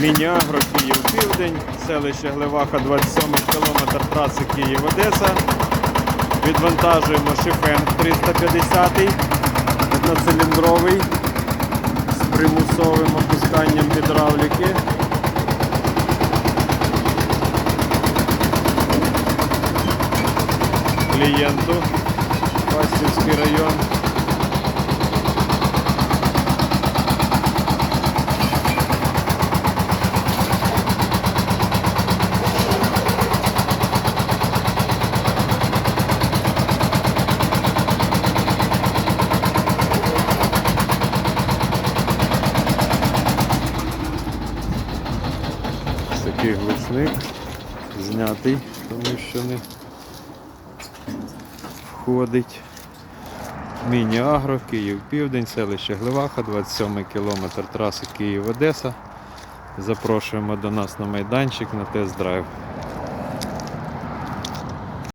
Міні-Агро Київ Південь, селище Глеваха, 27 кілометр траси Київ-Одеса. Відвантажуємо шифенг 350 одноциліндровий з примусовим опусканням гідравліки. Клієнту Фастівський район. Такий глушник знятий, тому що не входить. Міні-Агро, Київ Південь, селище Гливаха, 27 кілометр траси Київ-Одеса. Запрошуємо до нас на майданчик на тест-драйв.